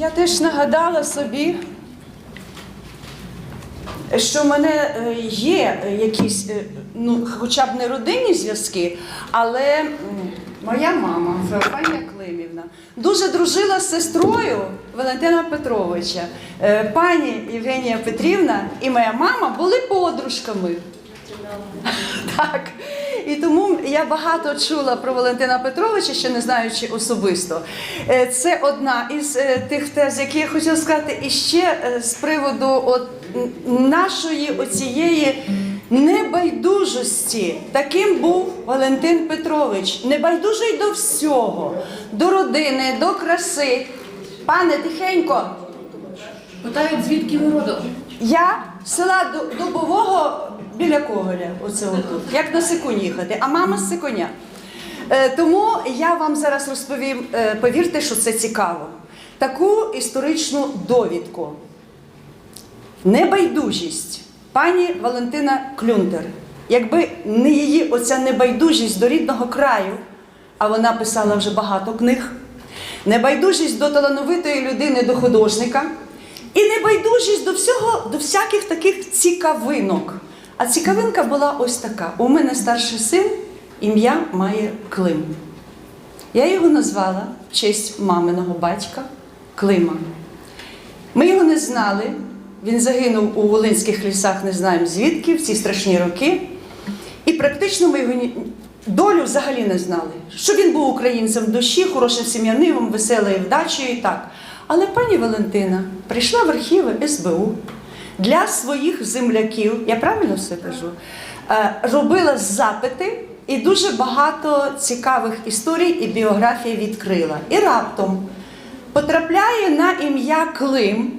я теж нагадала собі, що в мене е, є якісь, е, ну, хоча б не родинні зв'язки, але моя мама, Феофанія Климівна, дуже дружила з сестрою Валентина Петровича. Е, Пані Євгенія Петрівна і моя мама були подружками. Так. І тому я багато чула про Валентина Петровича, ще не знаючи особисто. Е, Це одна із е, тих тез, які я хотіла сказати, і ще е, з приводу от нашої оцієї небайдужості. Таким був Валентин Петрович. Небайдужий до всього, до родини, до краси. Пане тихенько. Питають, звідки ви родом? Я з села Ду- Дубового біля Коголя, оце отут, як на Сикунь їхати, а мама з Сиконя. Е, тому я вам зараз розповім, е, повірте, що це цікаво. Таку історичну довідку. Небайдужість пані Валентина Клюнтер. Якби не її оця небайдужість до рідного краю, а вона писала вже багато книг, небайдужість до талановитої людини, до художника, і небайдужість до всього, до всяких таких цікавинок. А цікавинка була ось така: у мене старший син, ім'я має Клим. Я його назвала в честь маминого батька Клима. Ми його не знали. Він загинув у Волинських лісах, не знаємо звідки, в ці страшні роки. І практично ми його долю взагалі не знали. Що він був українцем в душі, хорошим сім'янином, веселою вдачею і так. Але пані Валентина прийшла в архіви СБУ для своїх земляків, я правильно все кажу, е, робила запити і дуже багато цікавих історій і біографій відкрила. І раптом потрапляє на ім'я Клим.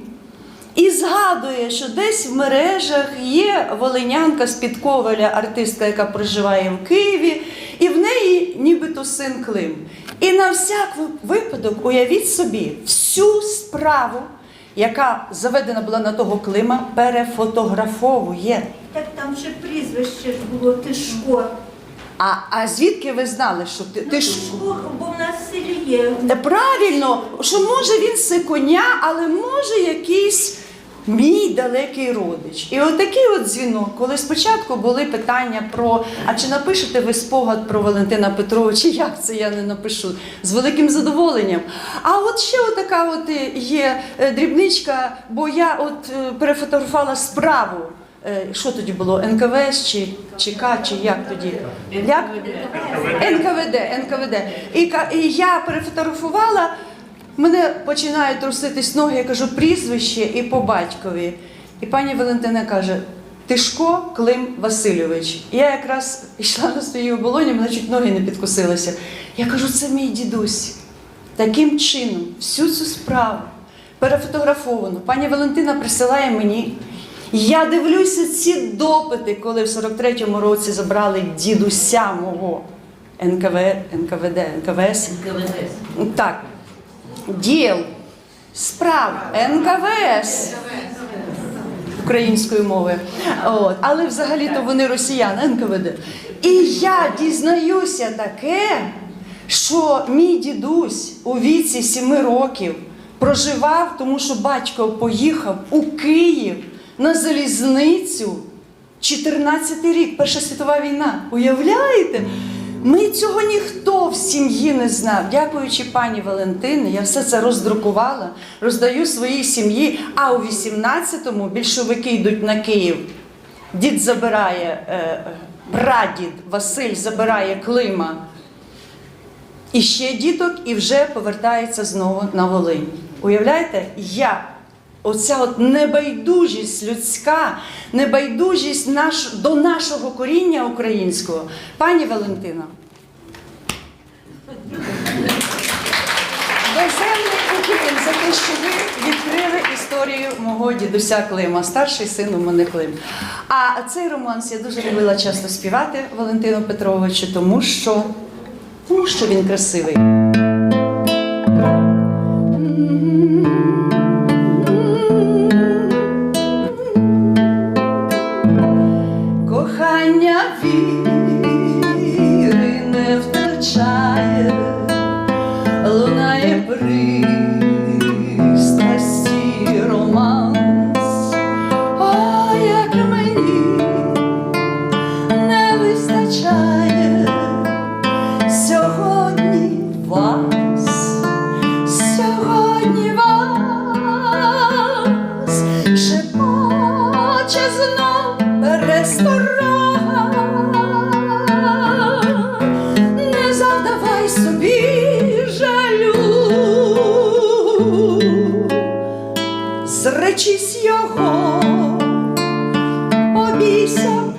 І згадує, що десь в мережах є волинянка з під Коваля, артистка, яка проживає в Києві, і в неї нібито син Клим. І на всяк випадок уявіть собі всю справу, яка заведена була на того Клима, перефотографовує. Так там ще прізвище ж було Тишко. А, а звідки ви знали, що ти, ти ж Тишко, бо в нас в селі є. Правильно, що може він сиконя, але може якийсь мій далекий родич. І от от дзвінок, коли спочатку були питання про а чи напишете ви спогад про Валентина Петровича, як це я не напишу? З великим задоволенням. А от ще така от є е, дрібничка, бо я от е, перефотографувала справу. Е, Що тоді було? НКВС чи, чи К, чи як тоді? Як? НКВД, НКВД. І я перефотографувала, мене починають труситись ноги, я кажу прізвище і по батькові. І пані Валентина каже: Тишко Клим Васильович. Я якраз йшла на своїй оболоні, мене чуть ноги не підкосилися. Я кажу, це мій дідусь. Таким чином, всю цю справу перефотографовано. Пані Валентина присилає мені. Я дивлюся ці допити, коли в 43-му році забрали дідуся мого НКВ, НКВД, НКВС. Так. Діл, справ, НКВС української мови. От. Але взагалі-то вони росіяни, НКВД. І я дізнаюся таке, що мій дідусь у віці 7 років проживав, тому що батько поїхав у Київ на залізницю. 14 рік, Перша світова війна. Уявляєте? Ми цього ніхто в сім'ї не знав. Дякуючи пані Валентині, я все це роздрукувала, роздаю своїй сім'ї. А у 18-му більшовики йдуть на Київ. Дід забирає, е, прадід Василь забирає Клима. І ще діток, і вже повертається знову на Волинь. Уявляєте, я, оця от небайдужість людська, небайдужість наш, до нашого коріння українського. Пані Валентина. Безземний уклін за те, що ви відкрили історію мого дідуся Клима, старший син у мене Клим. А цей романс я дуже любила часто співати Валентину Петровичу, тому що, тому що він красивий. знов ресторан, не завдавай собі жалю, зречись його, обійся.